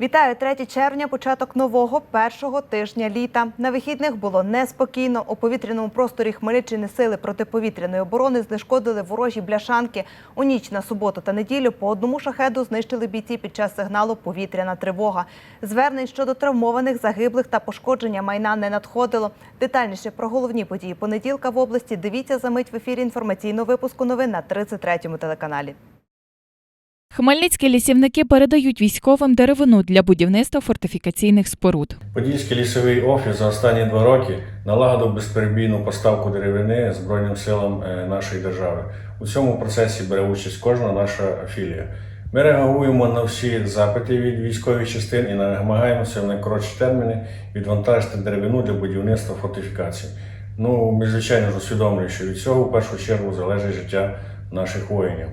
Вітаю 3 червня, початок нового першого тижня літа. На вихідних було неспокійно. У повітряному просторі Хмельниччини сили протиповітряної оборони знешкодили ворожі бляшанки. У ніч на суботу та неділю по одному шахеду знищили бійці під час сигналу Повітряна тривога. Звернень щодо травмованих, загиблих та пошкодження майна не надходило. Детальніше про головні події понеділка в області. Дивіться за мить в ефірі інформаційного випуску новин на 33-му телеканалі. Хмельницькі лісівники передають військовим деревину для будівництва фортифікаційних споруд. Подільський лісовий офіс за останні два роки налагодив безперебійну поставку деревини Збройним силам е, нашої держави. У цьому процесі бере участь кожна наша філія. Ми реагуємо на всі запити від військових частин і намагаємося в найкоротші терміни відвантажити деревину для будівництва фортифікацій. Ну, ми, звичайно ж, усвідомлюємо, що від цього в першу чергу залежить життя наших воїнів.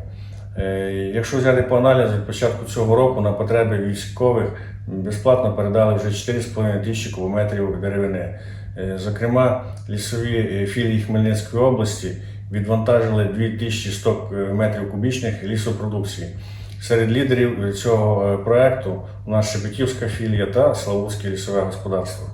Е, Якщо взяти по аналізу, від початку цього року на потреби військових безплатно передали вже 4,5 тисячі кубометрів деревини. Е, Зокрема, лісові е, філії Хмельницької області відвантажили 2100 метрів кубічних лісопродукції. Серед лідерів цього проекту у нас Шепетівська філія та Славутське лісове господарство.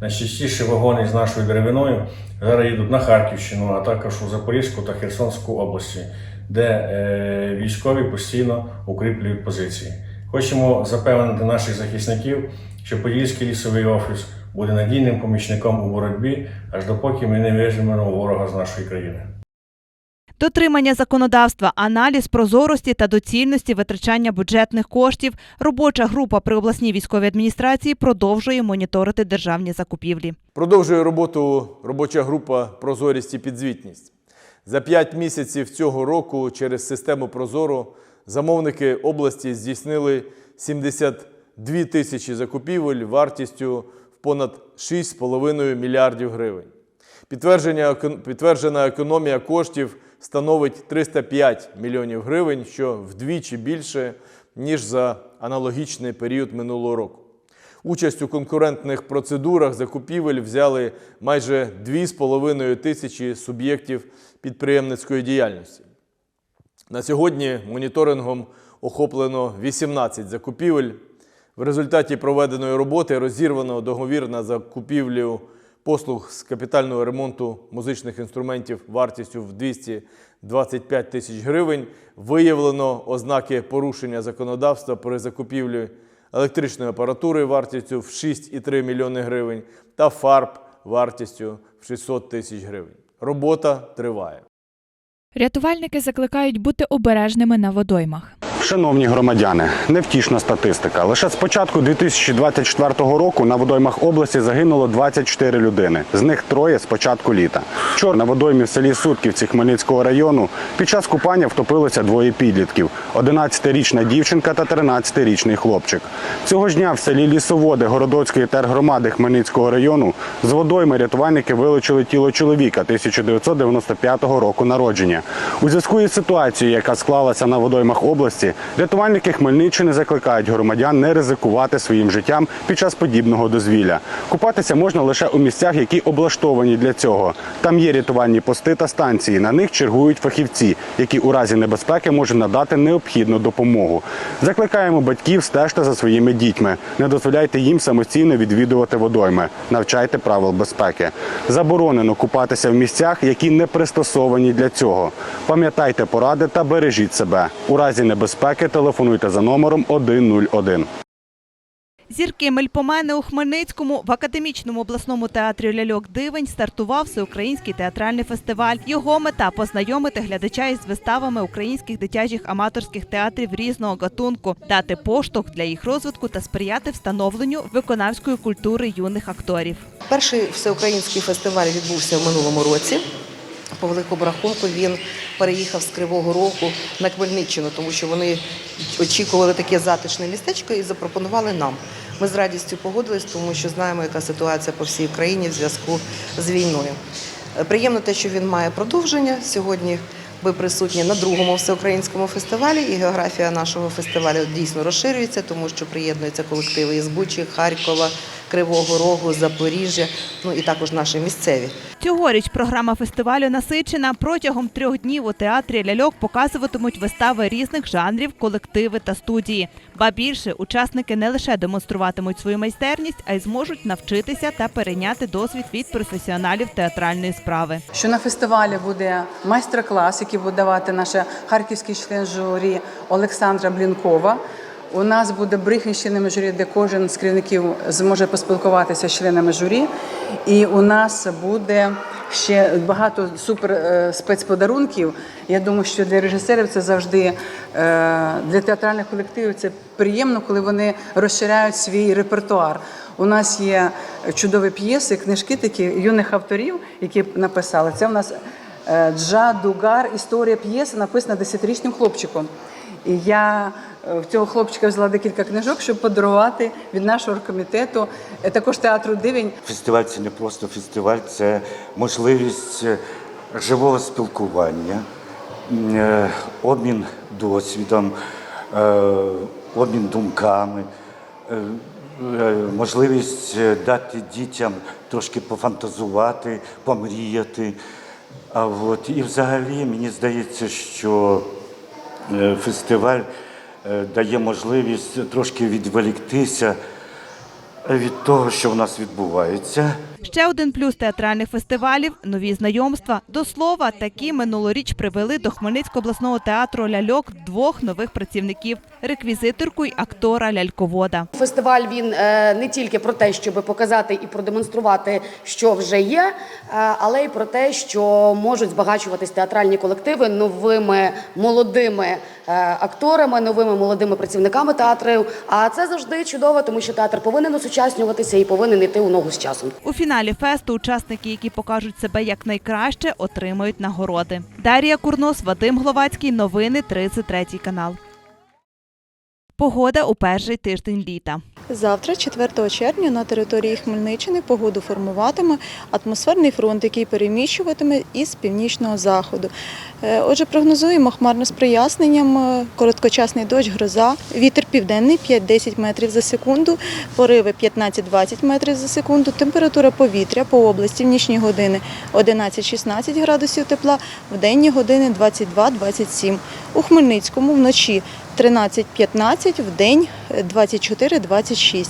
Найчастіше вагони з нашою деревиною зараз їдуть на Харківщину, а також у Запорізьку та Херсонську області, де е, військові постійно укріплюють позиції. Хочемо запевнити наших захисників, що Подільський лісовий офіс буде надійним помічником у боротьбі, аж допоки ми не вижмемо ворога з нашої країни. Дотримання законодавства, аналіз прозорості та доцільності витрачання бюджетних коштів. Робоча група при обласній військовій адміністрації продовжує моніторити державні закупівлі. Продовжує роботу робоча група Прозорість і підзвітність. За п'ять місяців цього року через систему Прозоро замовники області здійснили 72 тисячі закупівель вартістю в понад 6,5 мільярдів гривень. Підтверджена економія коштів становить 305 мільйонів гривень, що вдвічі більше, ніж за аналогічний період минулого року. Участь у конкурентних процедурах закупівель взяли майже 2,5 тисячі суб'єктів підприємницької діяльності. На сьогодні моніторингом охоплено 18 закупівель. В результаті проведеної роботи розірвано договір на закупівлю послуг з капітального ремонту музичних інструментів вартістю в 225 тисяч гривень. Виявлено ознаки порушення законодавства при закупівлі електричної апаратури вартістю в 6,3 мільйони гривень та фарб вартістю в 600 тисяч гривень. Робота триває. Рятувальники закликають бути обережними на водоймах. Шановні громадяни, невтішна статистика. Лише з початку 2024 року на водоймах області загинуло 24 людини. З них троє з початку літа. Вчора на водоймі в селі Сутківці Хмельницького району під час купання втопилося двоє підлітків: 11-річна дівчинка та 13-річний хлопчик. Цього ж дня в селі Лісоводи Городоцької тергромади Хмельницького району з водойми рятувальники вилучили тіло чоловіка 1995 року народження. У зв'язку із ситуацією, яка склалася на водоймах області, рятувальники Хмельниччини закликають громадян не ризикувати своїм життям під час подібного дозвілля. Купатися можна лише у місцях, які облаштовані для цього. Там є рятувальні пости та станції. На них чергують фахівці, які у разі небезпеки можуть надати необхідну допомогу. Закликаємо батьків стежте за своїми дітьми. Не дозволяйте їм самостійно відвідувати водойми. Навчайте правил безпеки. Заборонено купатися в місцях, які не пристосовані для цього. Пам'ятайте поради та бережіть себе. У разі небезпеки телефонуйте за номером 101. Зірки Мельпомени у Хмельницькому в академічному обласному театрі Ляльок Дивень стартував всеукраїнський театральний фестиваль. Його мета познайомити глядача із виставами українських дитячих аматорських театрів різного гатунку, дати поштовх для їх розвитку та сприяти встановленню виконавської культури юних акторів. Перший всеукраїнський фестиваль відбувся в минулому році. По великому рахунку він переїхав з Кривого Рогу на Хмельниччину, тому що вони очікували таке затишне містечко і запропонували нам. Ми з радістю погодились, тому що знаємо, яка ситуація по всій Україні в зв'язку з війною. Е, Приємно те, що він має продовження. Сьогодні ви присутні на другому всеукраїнському фестивалі, і географія нашого фестивалю дійсно розширюється, тому що приєднуються колективи із Бучі, Харкова, Кривого Рогу, Запоріжжя, ну і також наші місцеві. Цьогоріч програма фестивалю насичена. Протягом трьох днів у театрі ляльок показуватимуть вистави різних жанрів, колективи та студії. Ба більше учасники не лише демонструватимуть свою майстерність, а й зможуть навчитися та перейняти досвід від професіоналів театральної справи. що на фестивалі буде майстер-клас, який буде давати наша харківський член журі Олександра Блінкова. У нас буде брифінг з членами журі, де кожен з керівників зможе поспілкуватися з членами журі. І у нас буде ще багато супер е, спецподарунків. Я думаю, що для режисерів це завжди е, для театральних колективів це приємно, коли вони розширяють свій репертуар. У нас є чудові п'єси, книжки такі юних авторів, які написали. Це у нас е, Джа Дугар, історія п'єси, написана десятирічним хлопчиком. І я е, в цього хлопчика взяла декілька книжок, щоб подарувати від нашого оргкомітету, е, також театру Дивень. Фестиваль це не просто фестиваль, це можливість е, живого спілкування, обмін досвідом, обмін думками, можливість дати дітям трошки пофантазувати, помріяти. А от, і взагалі мені здається, що фестиваль е, дає можливість трошки відволіктися від того, що в нас відбувається. Ще один плюс театральних фестивалів нові знайомства. До слова, такі минулоріч привели до Хмельницького обласного театру ляльок двох нових працівників реквізиторку й актора ляльковода. Фестиваль він е, не тільки про те, щоб показати і продемонструвати, що вже є, е, але й про те, що можуть збагачуватись театральні колективи новими молодими е, акторами, новими молодими працівниками театрів. А це завжди чудово, тому що театр повинен осучаснюватися і повинен йти у ногу з часом. У фіналі фесту учасники, які покажуть себе якнайкраще, отримають нагороди. Дар'я Курнос, Вадим Гловацький. Новини 33 канал. Погода у перший тиждень літа. Завтра, 4 червня, на території Хмельниччини погоду формуватиме атмосферний фронт, який переміщуватиме із північного заходу. Е, Отже, прогнозуємо хмарно з проясненням, е, короткочасний дощ, гроза, вітер південний 5-10 метрів за секунду, пориви 15-20 метрів за секунду, температура повітря по області в нічні години 11-16 градусів тепла, в денні години 22-27. У Хмельницькому вночі 13-15, в день 24-26.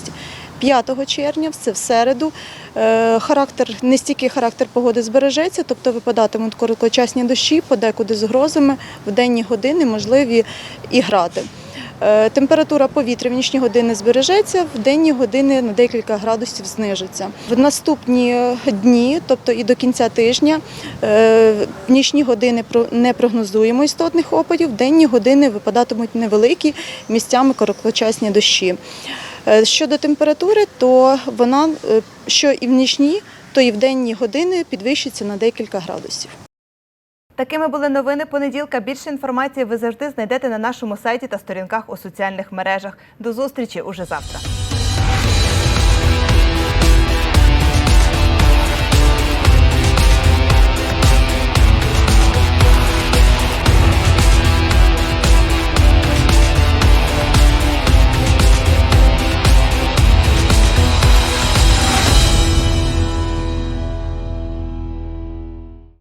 5 червня, це в середу, е, характер, не стільки характер погоди збережеться, тобто випадатимуть короткочасні дощі, подекуди з грозами, в денні години можливі і гради. Е, Температура повітря в нічні години збережеться, в денні години на декілька градусів знижиться. В наступні дні, тобто і до кінця тижня, е, в нічні години не прогнозуємо істотних опадів, в денні години випадатимуть невеликі місцями короткочасні дощі. Е, Щодо температури, то вона що і в нічні, то і в денні години підвищиться на декілька градусів. Такими були новини понеділка. Більше інформації ви завжди знайдете на нашому сайті та сторінках у соціальних мережах. До зустрічі уже завтра.